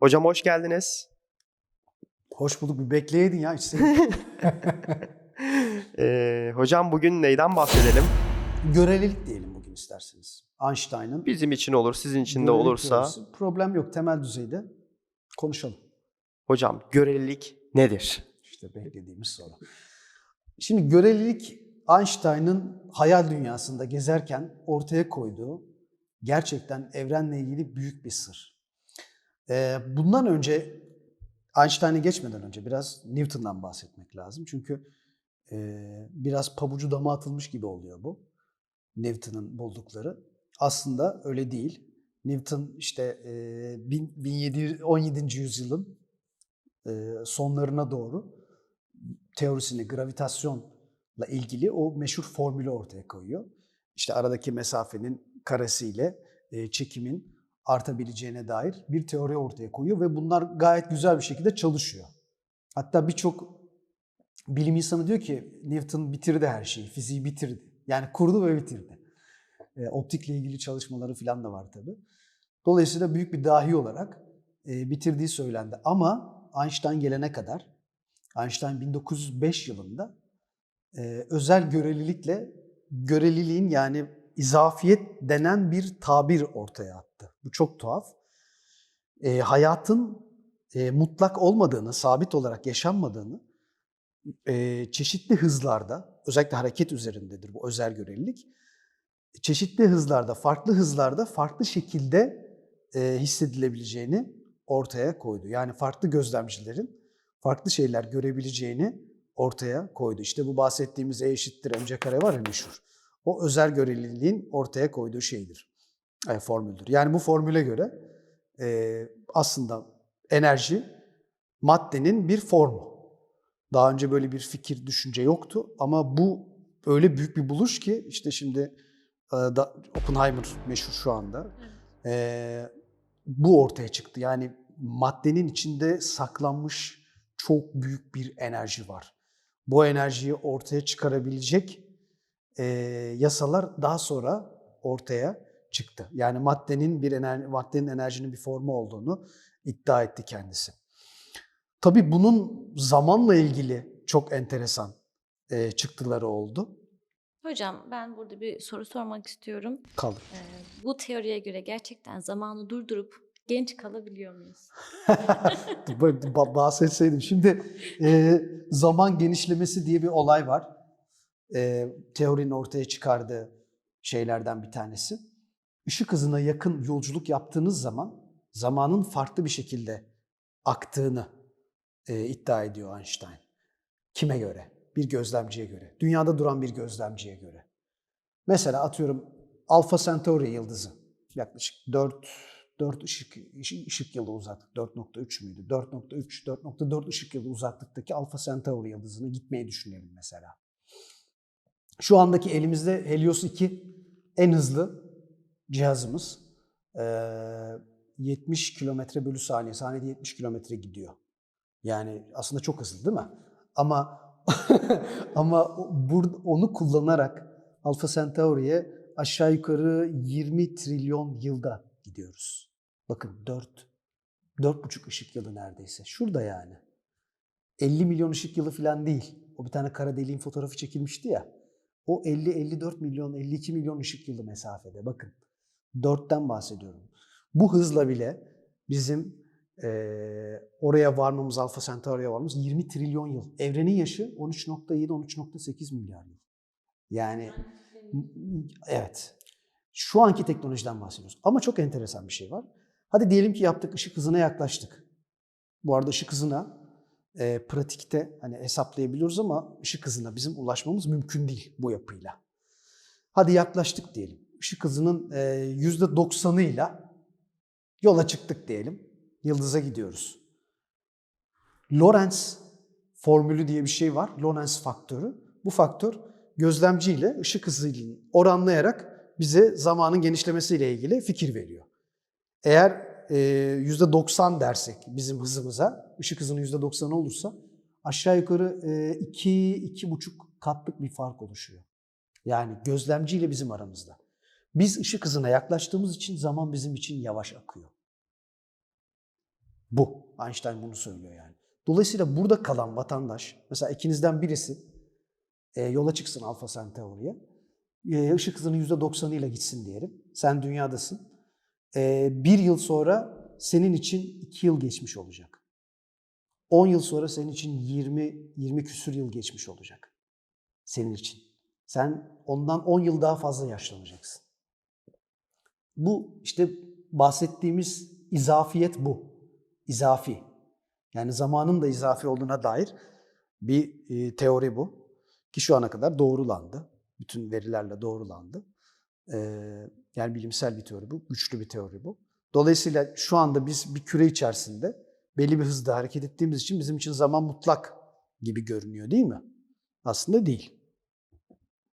Hocam hoş geldiniz. Hoş bulduk. Bir bekleyeydin ya içseydin. Ee, hocam bugün neyden bahsedelim? Görelilik diyelim bugün isterseniz. Einstein'ın Bizim için olur, sizin için de olursa. teorisi. Problem yok. Temel düzeyde konuşalım. Hocam görelilik nedir? İşte beklediğimiz soru. Şimdi görelilik Einstein'ın hayal dünyasında gezerken ortaya koyduğu gerçekten evrenle ilgili büyük bir sır. Bundan önce Einstein'ı geçmeden önce biraz Newton'dan bahsetmek lazım. Çünkü biraz pabucu dama atılmış gibi oluyor bu. Newton'un buldukları. Aslında öyle değil. Newton işte e, bin- 1717. yüzyılın sonlarına doğru teorisini gravitasyonla ilgili o meşhur formülü ortaya koyuyor. İşte aradaki mesafenin karesiyle çekimin artabileceğine dair bir teori ortaya koyuyor ve bunlar gayet güzel bir şekilde çalışıyor. Hatta birçok bilim insanı diyor ki Newton bitirdi her şeyi, fiziği bitirdi. Yani kurdu ve bitirdi. E, optikle ilgili çalışmaları falan da var tabii. Dolayısıyla büyük bir dahi olarak e, bitirdiği söylendi. Ama Einstein gelene kadar, Einstein 1905 yılında e, özel görelilikle göreliliğin yani izafiyet denen bir tabir ortaya attı. Bu çok tuhaf. E, hayatın e, mutlak olmadığını, sabit olarak yaşanmadığını, e, çeşitli hızlarda, özellikle hareket üzerindedir bu özel görelilik, çeşitli hızlarda, farklı hızlarda, farklı şekilde e, hissedilebileceğini ortaya koydu. Yani farklı gözlemcilerin farklı şeyler görebileceğini ortaya koydu. İşte bu bahsettiğimiz E eşittir mc kare var ya meşhur. O özel göreliliğin ortaya koyduğu şeydir, e, formüldür. Yani bu formüle göre e, aslında enerji maddenin bir formu. Daha önce böyle bir fikir, düşünce yoktu ama bu öyle büyük bir buluş ki işte şimdi e, da, Oppenheimer meşhur şu anda. E, bu ortaya çıktı. Yani maddenin içinde saklanmış çok büyük bir enerji var. Bu enerjiyi ortaya çıkarabilecek e, yasalar daha sonra ortaya çıktı. Yani maddenin bir enerji, maddenin enerjinin bir formu olduğunu iddia etti kendisi. Tabii bunun zamanla ilgili çok enteresan e, çıktıları oldu. Hocam ben burada bir soru sormak istiyorum. Kaldı. Ee, bu teoriye göre gerçekten zamanı durdurup genç kalabiliyor muyuz? Bahsetseydim. Şimdi e, zaman genişlemesi diye bir olay var. E, teorinin ortaya çıkardığı şeylerden bir tanesi. Işık hızına yakın yolculuk yaptığınız zaman zamanın farklı bir şekilde aktığını e, iddia ediyor Einstein. Kime göre? Bir gözlemciye göre. Dünyada duran bir gözlemciye göre. Mesela atıyorum Alpha Centauri yıldızı. Yaklaşık 4 4 ışık, ışık, ışık yılı uzaklık. 4.3 müydü? 4.3, 4.4 ışık yılı uzaklıktaki Alpha Centauri yıldızına gitmeyi düşünelim mesela. Şu andaki elimizde Helios 2 en hızlı cihazımız. Ee, 70 kilometre bölü saniye. Saniyede 70 kilometre gidiyor. Yani aslında çok hızlı değil mi? Ama ama onu kullanarak Alpha Centauri'ye aşağı yukarı 20 trilyon yılda gidiyoruz. Bakın 4 4,5 ışık yılı neredeyse. Şurada yani. 50 milyon ışık yılı falan değil. O bir tane kara deliğin fotoğrafı çekilmişti ya. O 50 54 milyon 52 milyon ışık yılı mesafede. Bakın 4'ten bahsediyorum. Bu hızla bile bizim eee, oraya varmamız, Alpha Centauri'ye varmamız 20 trilyon yıl. Evrenin yaşı 13.7-13.8 milyar yıl. Yani evet. Şu anki teknolojiden bahsediyoruz. Ama çok enteresan bir şey var. Hadi diyelim ki yaptık, ışık hızına yaklaştık. Bu arada ışık hızına e, pratikte hani hesaplayabiliyoruz ama ışık hızına bizim ulaşmamız mümkün değil bu yapıyla. Hadi yaklaştık diyelim. Işık hızının e, yüzde 90'ıyla yola çıktık diyelim. Yıldıza gidiyoruz. Lorentz formülü diye bir şey var. Lorentz faktörü. Bu faktör gözlemciyle ışık hızıyla oranlayarak bize zamanın genişlemesiyle ilgili fikir veriyor. Eğer e, %90 dersek bizim hızımıza, ışık hızının %90 olursa aşağı yukarı 2-2,5 katlık bir fark oluşuyor. Yani gözlemciyle bizim aramızda. Biz ışık hızına yaklaştığımız için zaman bizim için yavaş akıyor. Bu. Einstein bunu söylüyor yani. Dolayısıyla burada kalan vatandaş, mesela ikinizden birisi e, yola çıksın Alfa Centauri'ye. E, ışık hızının %90'ıyla ile gitsin diyelim. Sen dünyadasın. E, bir yıl sonra senin için iki yıl geçmiş olacak. 10 yıl sonra senin için 20 20 küsür yıl geçmiş olacak. Senin için. Sen ondan 10 yıl daha fazla yaşlanacaksın. Bu işte bahsettiğimiz izafiyet bu. İzafi. Yani zamanın da izafi olduğuna dair bir e, teori bu. Ki şu ana kadar doğrulandı. Bütün verilerle doğrulandı. Ee, yani bilimsel bir teori bu. Güçlü bir teori bu. Dolayısıyla şu anda biz bir küre içerisinde belli bir hızda hareket ettiğimiz için bizim için zaman mutlak gibi görünüyor değil mi? Aslında değil.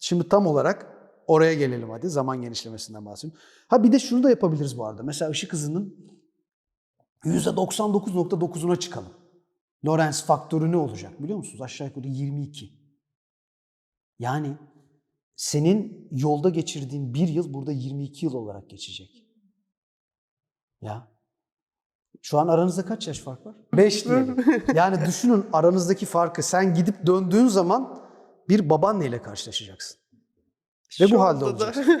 Şimdi tam olarak oraya gelelim hadi. Zaman genişlemesinden bahsediyorum. Ha bir de şunu da yapabiliriz bu arada. Mesela ışık hızının %99.9'una çıkalım. Lorentz faktörü ne olacak biliyor musunuz? Aşağı yukarı 22. Yani senin yolda geçirdiğin bir yıl burada 22 yıl olarak geçecek. Ya. Şu an aranızda kaç yaş fark var? 5 diyelim. Yani düşünün aranızdaki farkı. Sen gidip döndüğün zaman bir babaanneyle karşılaşacaksın. Ve bu Şu halde anda da- olacaksın.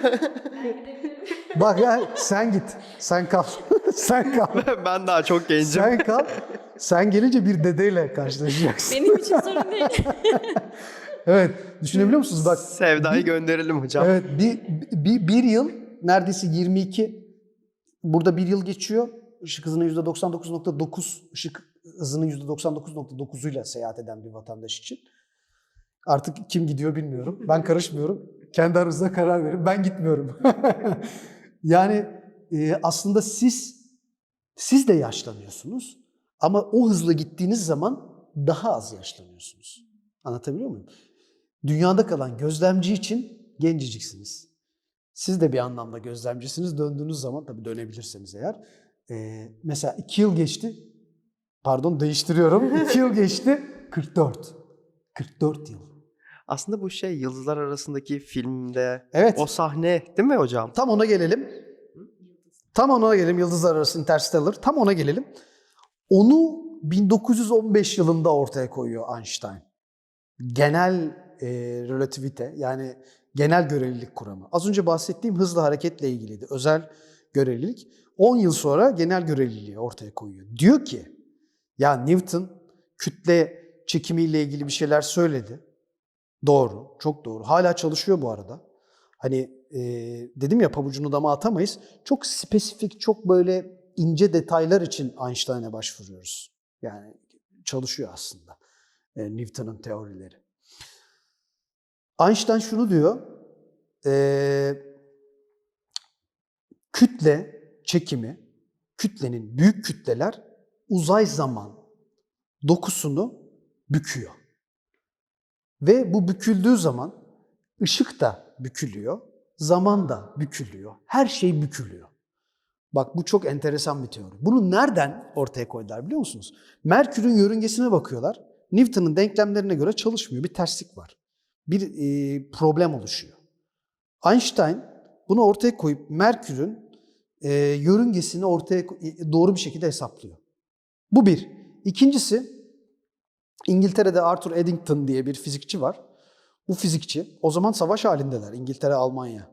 Bak ya sen git. Sen kal. sen kal. ben daha çok gencim. Sen kal. Sen gelince bir dedeyle karşılaşacaksın. Benim için sorun değil. Evet. Düşünebiliyor musunuz? Bak Sevdayı gönderelim hocam. Evet, bir, bir, bir yıl neredeyse 22. Burada bir yıl geçiyor. Işık hızının %99.9, ışık hızının %99.9'uyla seyahat eden bir vatandaş için. Artık kim gidiyor bilmiyorum. Ben karışmıyorum. Kendi aranızda karar verin. Ben gitmiyorum. yani e, aslında siz siz de yaşlanıyorsunuz. Ama o hızla gittiğiniz zaman daha az yaşlanıyorsunuz. Anlatabiliyor muyum? Dünyada kalan gözlemci için genciciksiniz. Siz de bir anlamda gözlemcisiniz. Döndüğünüz zaman tabii dönebilirseniz eğer. e, mesela iki yıl geçti. Pardon değiştiriyorum. İki yıl geçti. 44. 44 yıl. Aslında bu şey Yıldızlar Arasındaki filmde Evet. o sahne değil mi hocam? Tam ona gelelim. Tam ona gelelim. Yıldızlar Arası Interstellar. Tam ona gelelim. Onu 1915 yılında ortaya koyuyor Einstein. Genel e, relativite yani genel görelilik kuramı. Az önce bahsettiğim hızlı hareketle ilgiliydi. Özel görelilik. 10 yıl sonra genel göreliliği ortaya koyuyor. Diyor ki ya Newton kütle çekimiyle ilgili bir şeyler söyledi. Doğru, çok doğru. Hala çalışıyor bu arada. Hani e, dedim ya pabucunu dama atamayız. Çok spesifik, çok böyle ince detaylar için Einstein'a başvuruyoruz. Yani çalışıyor aslında e, Newton'un teorileri. Einstein şunu diyor, e, kütle çekimi, kütlenin büyük kütleler uzay zaman dokusunu büküyor. Ve bu büküldüğü zaman ışık da bükülüyor, zaman da bükülüyor. Her şey bükülüyor. Bak bu çok enteresan bir teori. Bunu nereden ortaya koydular biliyor musunuz? Merkür'ün yörüngesine bakıyorlar. Newton'un denklemlerine göre çalışmıyor. Bir terslik var. Bir e, problem oluşuyor. Einstein bunu ortaya koyup Merkür'ün e, yörüngesini ortaya e, doğru bir şekilde hesaplıyor. Bu bir. İkincisi İngiltere'de Arthur Eddington diye bir fizikçi var. Bu fizikçi o zaman savaş halindeler İngiltere Almanya.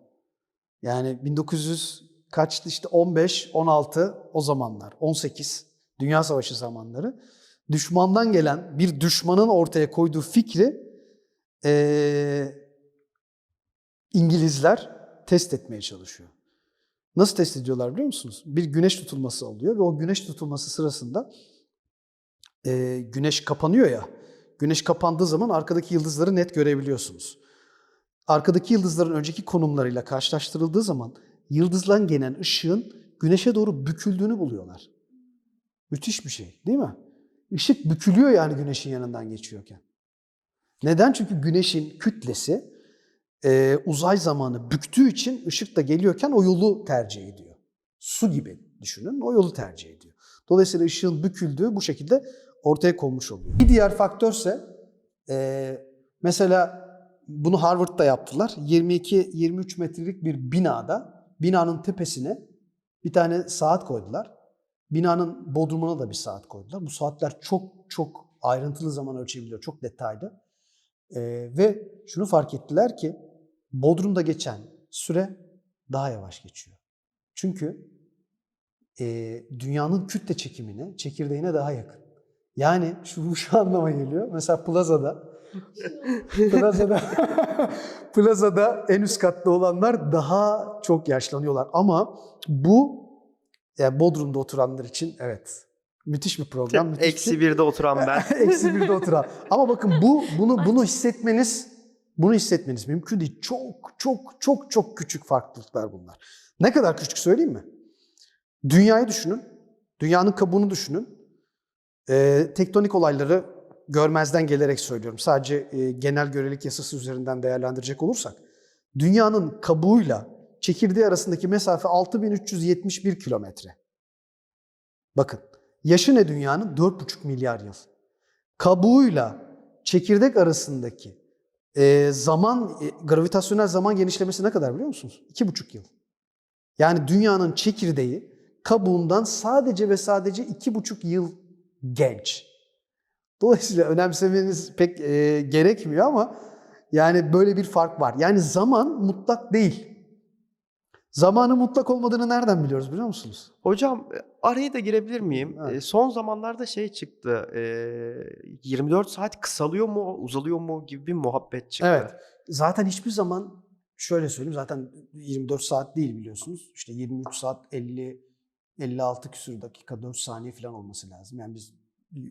Yani 1900 kaçtı işte 15, 16 o zamanlar 18 Dünya Savaşı zamanları. Düşmandan gelen bir düşmanın ortaya koyduğu fikri eee, İngilizler test etmeye çalışıyor. Nasıl test ediyorlar biliyor musunuz? Bir güneş tutulması oluyor ve o güneş tutulması sırasında e, güneş kapanıyor ya. Güneş kapandığı zaman arkadaki yıldızları net görebiliyorsunuz. Arkadaki yıldızların önceki konumlarıyla karşılaştırıldığı zaman yıldızdan gelen ışığın güneşe doğru büküldüğünü buluyorlar. Müthiş bir şey değil mi? Işık bükülüyor yani güneşin yanından geçiyorken. Neden? Çünkü güneşin kütlesi e, uzay zamanı büktüğü için ışık da geliyorken o yolu tercih ediyor. Su gibi düşünün, o yolu tercih ediyor. Dolayısıyla ışığın büküldüğü bu şekilde ortaya konmuş oluyor. Bir diğer faktörse e, mesela bunu Harvard'da yaptılar. 22-23 metrelik bir binada binanın tepesine bir tane saat koydular. Binanın bodrumuna da bir saat koydular. Bu saatler çok çok ayrıntılı zaman ölçebiliyor, çok detaylı. Ee, ve şunu fark ettiler ki bodrumda geçen süre daha yavaş geçiyor. Çünkü e, dünyanın kütle çekimine, çekirdeğine daha yakın. Yani şu, bu şu anlama geliyor. Mesela plazada plazada plazada en üst katta olanlar daha çok yaşlanıyorlar. Ama bu yani Bodrum'da oturanlar için evet müthiş bir program. müthiş Eksi bir- birde oturan ben. Eksi birde oturan. Ama bakın bu bunu bunu hissetmeniz bunu hissetmeniz mümkün değil. Çok çok çok çok küçük farklılıklar bunlar. Ne kadar küçük söyleyeyim mi? Dünyayı düşünün. Dünyanın kabuğunu düşünün. Ee, tektonik olayları görmezden gelerek söylüyorum. Sadece e, genel görelilik yasası üzerinden değerlendirecek olursak. Dünyanın kabuğuyla çekirdeği arasındaki mesafe 6371 kilometre. Bakın yaşı ne dünyanın? 4,5 milyar yıl. Kabuğuyla çekirdek arasındaki e, zaman, e, gravitasyonel zaman genişlemesi ne kadar biliyor musunuz? 2,5 yıl. Yani dünyanın çekirdeği kabuğundan sadece ve sadece 2,5 yıl genç. Dolayısıyla önemsemeniz pek e, gerekmiyor ama yani böyle bir fark var. Yani zaman mutlak değil. Zamanın mutlak olmadığını nereden biliyoruz biliyor musunuz? Hocam araya da girebilir miyim? Evet. E, Son zamanlarda şey çıktı. e, 24 saat kısalıyor mu, uzalıyor mu gibi bir muhabbet çıktı. Evet. Zaten hiçbir zaman şöyle söyleyeyim zaten 24 saat değil biliyorsunuz. İşte 23 saat 50 56 küsur dakika 4 saniye falan olması lazım. Yani biz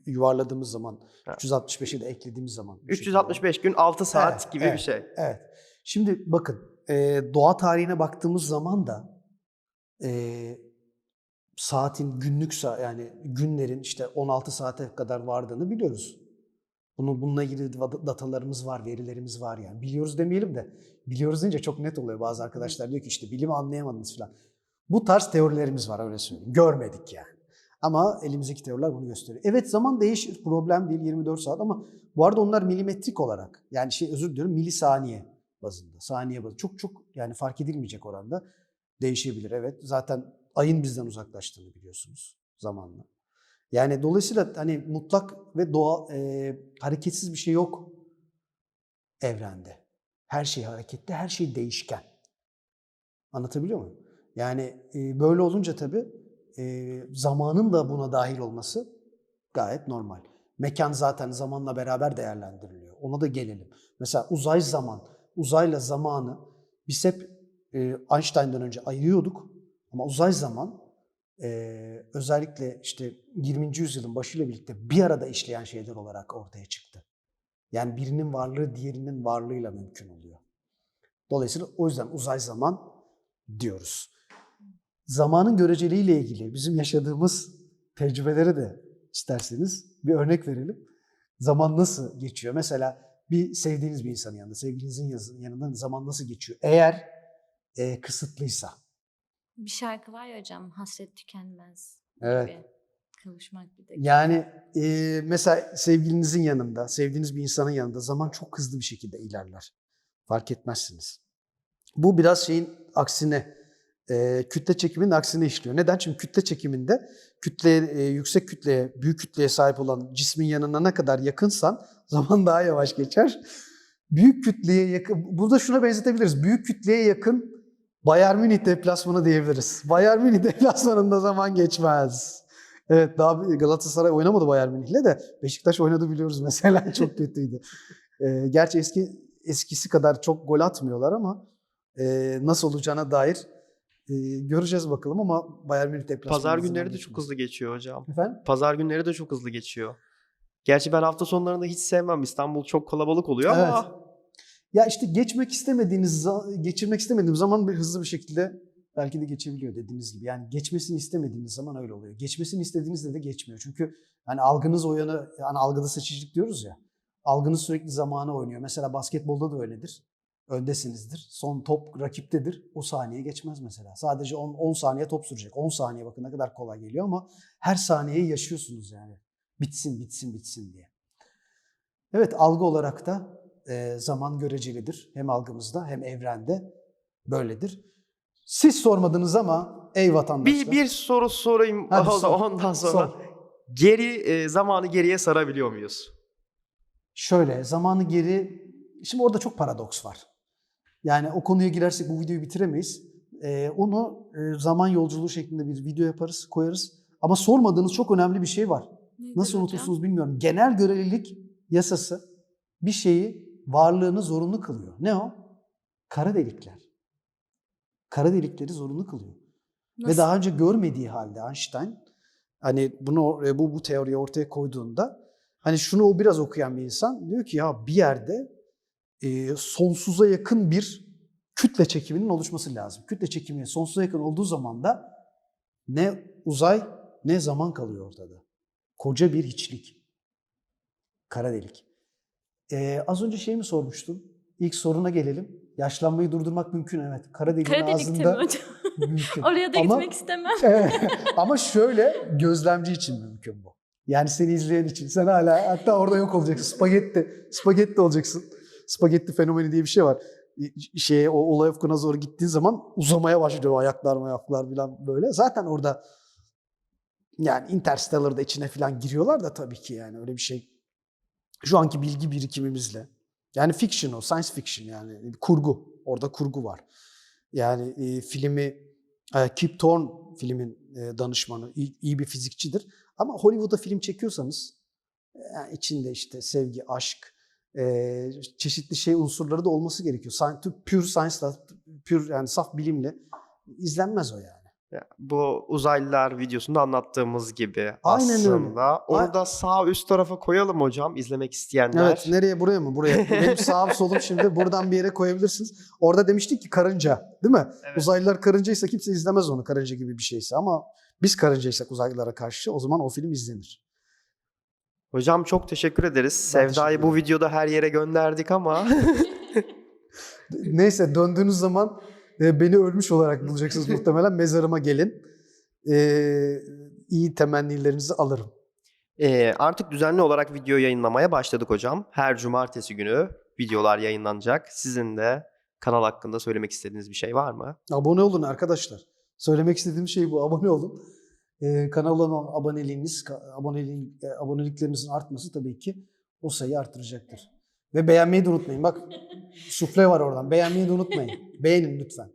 yuvarladığımız zaman Evet. 365'i de eklediğimiz zaman. bu şekilde. 365 gün 6 saat Evet, gibi evet. bir şey. Evet. Şimdi bakın e, doğa tarihine baktığımız zaman da e, saatin günlük sa- yani günlerin işte 16 saate kadar vardığını biliyoruz. Bunu bununla ilgili da- datalarımız var, verilerimiz var yani. Biliyoruz demeyelim de biliyoruz deyince çok net oluyor. Bazı arkadaşlar diyor ki işte bilimi anlayamadınız falan. Bu tarz teorilerimiz var öyle söyleyeyim. Görmedik yani. Ama elimizdeki teoriler bunu gösteriyor. Evet zaman değişir. Problem değil 24 saat ama bu arada onlar milimetrik olarak yani şey özür diliyorum milisaniye bazında. Saniye bazında. Çok çok yani fark edilmeyecek oranda değişebilir. Evet zaten ayın bizden uzaklaştığını biliyorsunuz zamanla. Yani dolayısıyla hani mutlak ve doğa e, hareketsiz bir şey yok evrende. Her şey hareketli, her şey değişken. Anlatabiliyor muyum? Yani e, böyle olunca tabii e, zamanın da buna dahil olması gayet normal. Mekan zaten zamanla beraber değerlendiriliyor. Ona da gelelim. Mesela uzay zaman, uzayla zamanı biz hep e, Einstein'dan önce ayırıyorduk. Ama uzay zaman e, özellikle işte 20. yüzyılın başıyla birlikte bir arada işleyen şeyler olarak ortaya çıktı. Yani birinin varlığı diğerinin varlığıyla mümkün oluyor. Dolayısıyla o yüzden uzay zaman diyoruz. Zamanın göreceliğiyle ilgili bizim yaşadığımız tecrübeleri de isterseniz bir örnek verelim. Zaman nasıl geçiyor? Mesela bir sevdiğiniz bir insanın yanında, sevgilinizin yanında zaman nasıl geçiyor? Eğer e, kısıtlıysa. Bir şarkı var ya hocam hasret tükenmez Evet. gibi. Kavuşmak bir de. Yani e, mesela sevgilinizin yanında, sevdiğiniz bir insanın yanında zaman çok hızlı bir şekilde ilerler. Fark etmezsiniz. Bu biraz şeyin aksine, e, kütle çekiminin aksine işliyor. Neden? Çünkü kütle çekiminde kütleye, e, yüksek kütleye, büyük kütleye sahip olan cismin yanına ne kadar yakınsan zaman daha yavaş geçer. Büyük kütleye yakın, burada şuna benzetebiliriz. Büyük kütleye yakın Bayern Münih deplasmanı diyebiliriz. Bayern Münih deplasmanında zaman geçmez. Evet daha Galatasaray oynamadı Bayern Münih'le de Beşiktaş oynadı biliyoruz mesela çok kötüydü. Ee, gerçi eski eskisi kadar çok gol atmıyorlar ama e, nasıl olacağına dair e, göreceğiz bakalım ama Bayern Münih deplasmanında Pazar günleri de çok hızlı geçiyor hocam. Efendim? Pazar günleri de çok hızlı geçiyor. Gerçi ben hafta sonlarında hiç sevmem. İstanbul çok kalabalık oluyor ama Ya işte geçmek istemediğiniz, geçirmek istemediğiniz zaman bir hızlı bir şekilde belki de geçebiliyor dediğiniz gibi. Yani geçmesini istemediğiniz zaman öyle oluyor. Geçmesini istediğinizde de geçmiyor. Çünkü hani algınız o yana, yani algıda seçicilik diyoruz ya. Algınız sürekli zamana oynuyor. Mesela basketbolda da öyledir. Öndesinizdir. Son top rakiptedir. O saniye geçmez mesela. Sadece 10, 10 saniye top sürecek. 10 saniye bakın ne kadar kolay geliyor ama her saniyeyi yaşıyorsunuz yani. Bitsin, bitsin, bitsin diye. Evet algı olarak da e, zaman görecelidir. Hem algımızda hem evrende böyledir. Siz sormadınız ama ey vatandaşlar. Bir, bir soru sorayım Hadi sor. ondan sonra. Sor. Geri e, zamanı geriye sarabiliyor muyuz? Şöyle zamanı geri... Şimdi orada çok paradoks var. Yani o konuya girersek bu videoyu bitiremeyiz. Ee, onu e, zaman yolculuğu şeklinde bir video yaparız, koyarız. Ama sormadığınız çok önemli bir şey var. Nedir Nasıl unutursunuz bilmiyorum. Genel görelilik yasası bir şeyi varlığını zorunlu kılıyor. Ne o? Kara delikler. Kara delikleri zorunlu kılıyor. Ve Nasıl? daha önce görmediği halde Einstein hani bunu e, bu bu teoriyi ortaya koyduğunda hani şunu o biraz okuyan bir insan diyor ki ya bir yerde e, sonsuza yakın bir kütle çekiminin oluşması lazım. Kütle çekimi sonsuza yakın olduğu zaman da ne uzay ne zaman kalıyor ortada. Koca bir hiçlik. Kara delik. E, az önce şey mi sormuştun? İlk soruna gelelim. Yaşlanmayı durdurmak mümkün evet. Kara deliğin Kara ağzında hocam? mümkün. Oraya da Ama- gitmek istemem. Ama şöyle gözlemci için mümkün bu. Yani seni izleyen için. Sen hala hatta orada yok olacaksın. Spagetti. Spagetti olacaksın. Spagetti fenomeni diye bir şey var. Şeye, o olay ufkuna doğru gittiğin zaman uzamaya başlıyor ayaklar ayaklar falan böyle. Zaten orada yani Interstellar'da içine falan giriyorlar da tabii ki yani öyle bir şey. Şu anki bilgi birikimimizle. Yani fiction o, science fiction yani kurgu. Orada kurgu var. Yani e, filmi e, Kip Thorne filmin e, danışmanı, iyi, iyi bir fizikçidir. Ama Hollywood'a film çekiyorsanız e, yani içinde işte sevgi, aşk, e, çeşitli şey unsurları da olması gerekiyor. Science, pure science'la, pure yani saf bilimle izlenmez o yani. Ya, Bu uzaylılar videosunda anlattığımız gibi Aynen öyle. aslında. Onu da sağ üst tarafa koyalım hocam izlemek isteyenler. Evet, nereye buraya mı? Buraya. Benim sağım solum şimdi buradan bir yere koyabilirsiniz. Orada demiştik ki karınca, değil mi? Evet. Uzaylılar karıncaysa kimse izlemez onu karınca gibi bir şeyse ama biz karıncaysak uzaylılara karşı o zaman o film izlenir. Hocam çok teşekkür ederiz. Ben Sevda'yı teşekkür bu videoda her yere gönderdik ama Neyse döndüğünüz zaman e, beni ölmüş olarak bulacaksınız muhtemelen. Mezarıma gelin. E, iyi temennilerinizi alırım. Ee, artık düzenli olarak video yayınlamaya başladık hocam. Her cumartesi günü videolar yayınlanacak. Sizin de kanal hakkında söylemek istediğiniz bir şey var mı? Abone olun arkadaşlar. Söylemek istediğim şey bu. Abone olun. E, kanala olan aboneliğiniz, ka- aboneliğin, e, aboneliklerinizin artması tabii ki o sayıyı artıracaktır. Ve beğenmeyi de unutmayın. Bak sufle var oradan. Beğenmeyi de unutmayın. Beğenin lütfen.